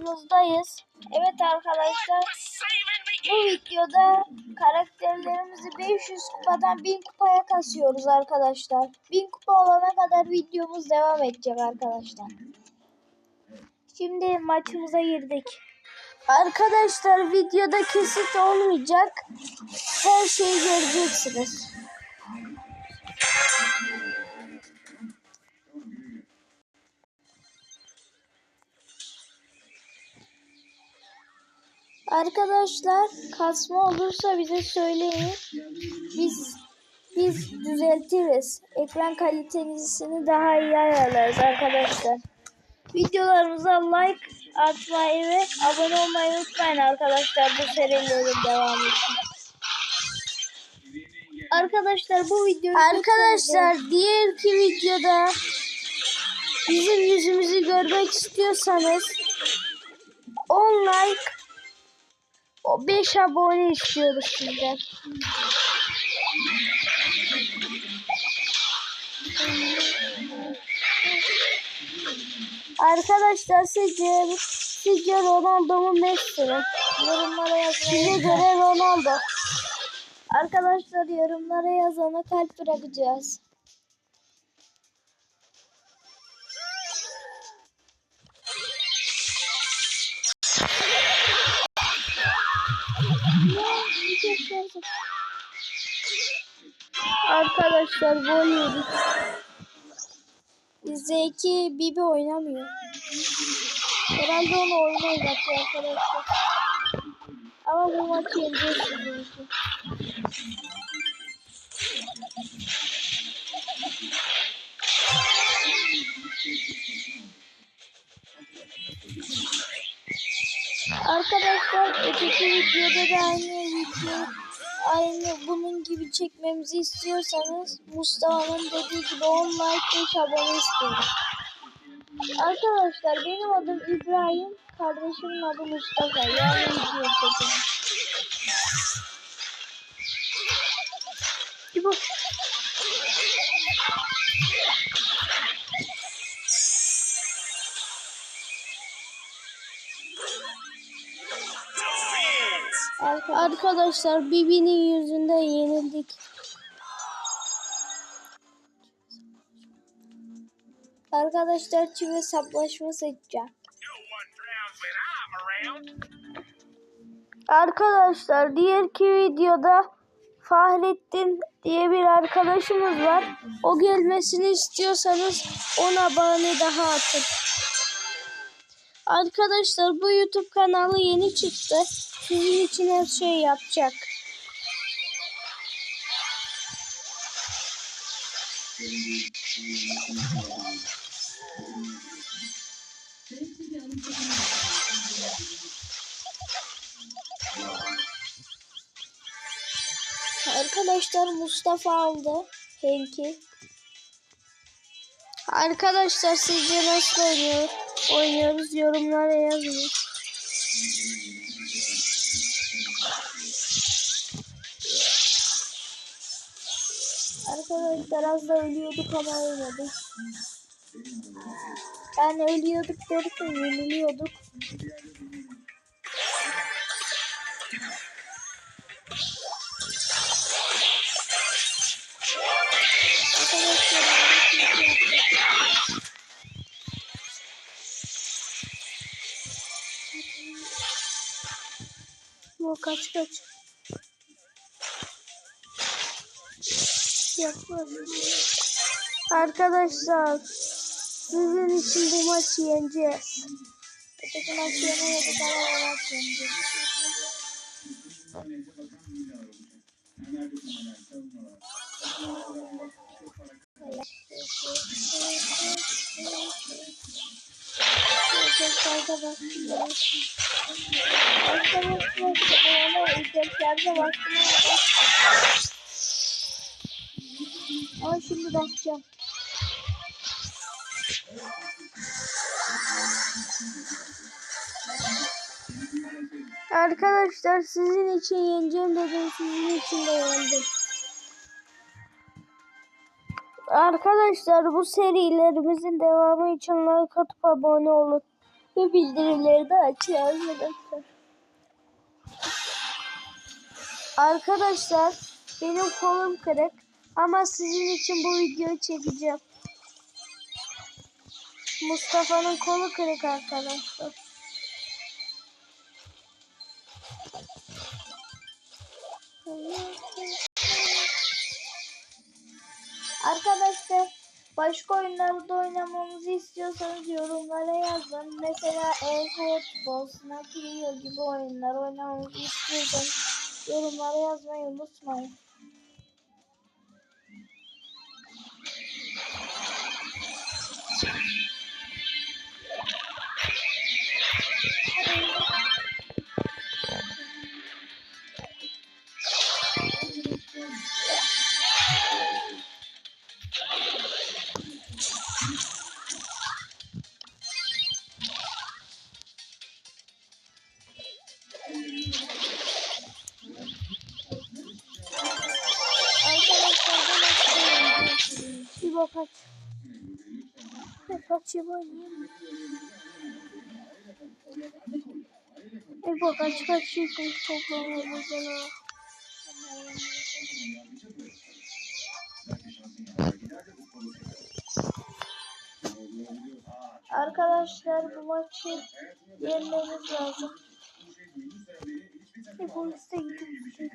videomuzdayız. Evet arkadaşlar bu videoda karakterlerimizi 500 kupadan 1000 kupaya kasıyoruz arkadaşlar. 1000 kupa olana kadar videomuz devam edecek arkadaşlar. Şimdi maçımıza girdik. Arkadaşlar videoda kesit olmayacak. Her şeyi göreceksiniz. Arkadaşlar kasma olursa bize söyleyin. Biz biz düzeltiriz. Ekran kalitesini daha iyi ayarlarız arkadaşlar. Videolarımıza like atmayı ve abone olmayı unutmayın arkadaşlar bu serilerin devamı için. Arkadaşlar bu videoyu Arkadaşlar diğerki videoda bizim yüzümüzü görmek istiyorsanız 10 like 5 abone istiyoruz sizden. Arkadaşlar sizce sizce Ronaldo mu Messi? Yorumlara yazın. Size göre Ronaldo. Arkadaşlar yorumlara yazana kalp bırakacağız. Arkadaşlar gol yedik. Zeki Bibi oynamıyor. Herhalde onu oynatıyor arkadaşlar. Ama bu maçı yeneceğiz için. Arkadaşlar öteki videoda da aynı aynı bunun gibi çekmemizi istiyorsanız Mustafa'nın dediği gibi 10 like 5 abone istiyorum. Arkadaşlar benim adım İbrahim, kardeşimin adı Mustafa. Yani video. Bu Arkadaşlar Bibi'nin yüzünden yenildik. Arkadaşlar çivi saplaşma seçeceğim. Arkadaşlar diğerki videoda Fahrettin diye bir arkadaşımız var. O gelmesini istiyorsanız ona abone daha atın. Arkadaşlar bu YouTube kanalı yeni çıktı. Sizin için her şeyi yapacak. Arkadaşlar Mustafa aldı. Henki. Arkadaşlar sizce nasıl oynuyor? Oynuyoruz? Yorumlara yazın. Arkadaşlar az da ölüyorduk ama ölmedik. Yani ölüyorduk derken yeniliyorduk. Arkadaşlar Bu kaç kaç. Yapmadım. Arkadaşlar sizin için bu maçı yeneceğiz. Öteki maçı yenemedik ama bu maçı yeneceğiz. Çok fazla bastım. Ama şimdi basacağım. Arkadaşlar sizin için yeneceğim dedim sizin için de yendim. Arkadaşlar bu serilerimizin devamı için like atıp abone olun. Ve bildirimleri de açıyor arkadaşlar. Arkadaşlar benim kolum kırık ama sizin için bu videoyu çekeceğim. Mustafa'nın kolu kırık arkadaşlar. Arkadaşlar başka oyunlarda oynamamızı istiyorsanız yorumlara yazın. Mesela e-futbol, Snack Hero gibi oyunlar oynamamızı istiyorsanız yorumlara yazmayı unutmayın. Bir bakayım oynayayım. Bir bak aç kaç yıkım toplamamız yana. Arkadaşlar bu maçı yenmemiz lazım. Bir poliste gidip bir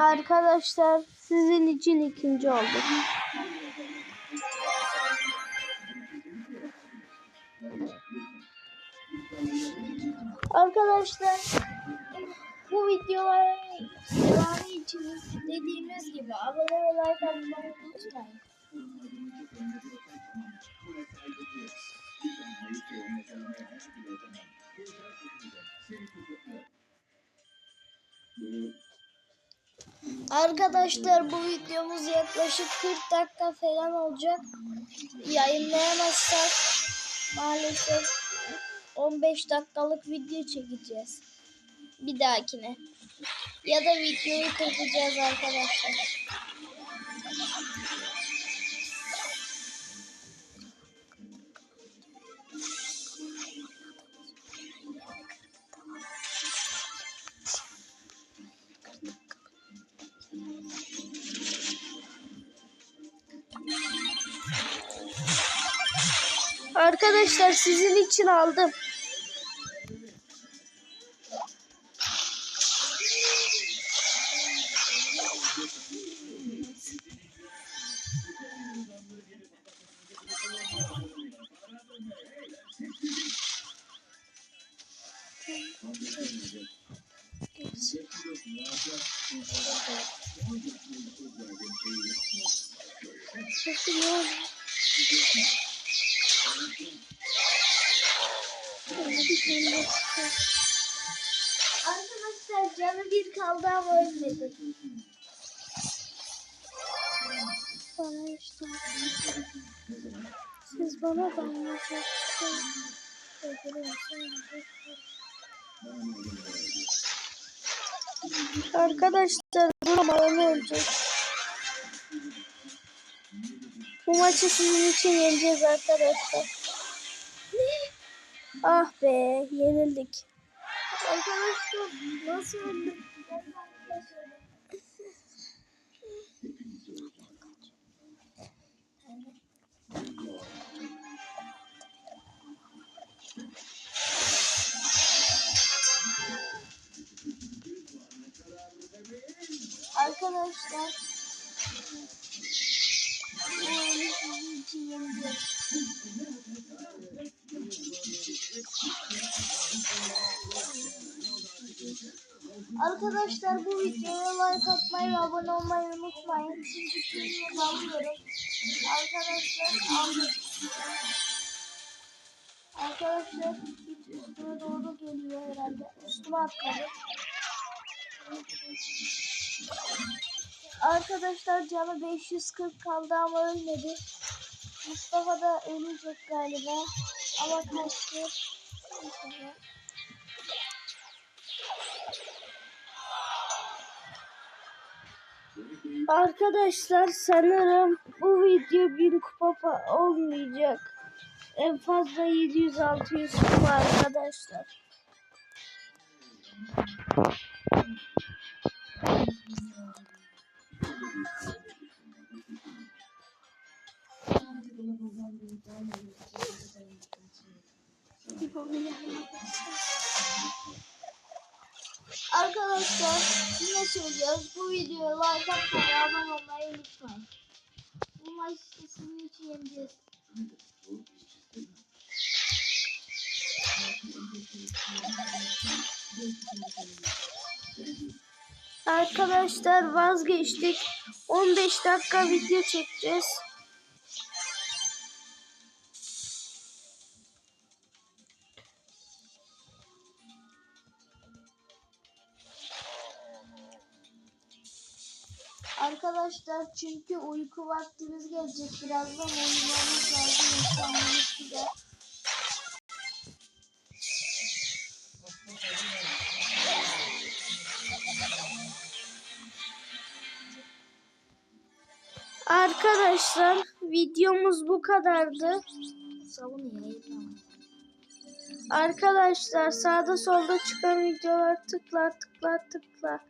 Arkadaşlar sizin için ikinci oldum. Arkadaşlar bu videoların devamı için dediğimiz gibi abone ve like atmayı unutmayın. Arkadaşlar bu videomuz yaklaşık 40 dakika falan olacak. Yayınlayamazsak maalesef 15 dakikalık video çekeceğiz. Bir dahakine. Ya da videoyu kırpacağız arkadaşlar. Arkadaşlar sizin için aldım. Arkadaşlar canı bir kaldı ama ölmedi. Bana işte. Siz bana damlayacaksınız. Arkadaşlar durmadan ölecek. Bu maçı sizin için yeneceğiz arkadaşlar. Ne? Ah be yenildik. Arkadaşlar nasıl öldük? Arkadaşlar Arkadaşlar bu videoya like atmayı ve abone olmayı unutmayın. Şimdi kimliğimi alıyorum. Arkadaşlar aldım. Arkadaşlar üstüme doğru geliyor herhalde. Üstüme atladı. Arkadaşlar canı 540 kaldı ama ölmedi. Mustafa da ölecek galiba. Ama kaçtı. Arkadaşlar sanırım bu video bin kupa fa- olmayacak. En fazla 700-600 kupa arkadaşlar. Arkadaşlar yine söylüyoruz bu videoya like atmayı abone olmayı unutmayın. Bu maç ismini için yeneceğiz. Arkadaşlar vazgeçtik. 15 dakika video çekeceğiz. Arkadaşlar çünkü uyku vaktimiz gelecek. Birazdan uyumamız lazım. İnsanlarımız gider. Arkadaşlar videomuz bu kadardı. Arkadaşlar sağda solda çıkan videolar tıkla tıkla tıkla.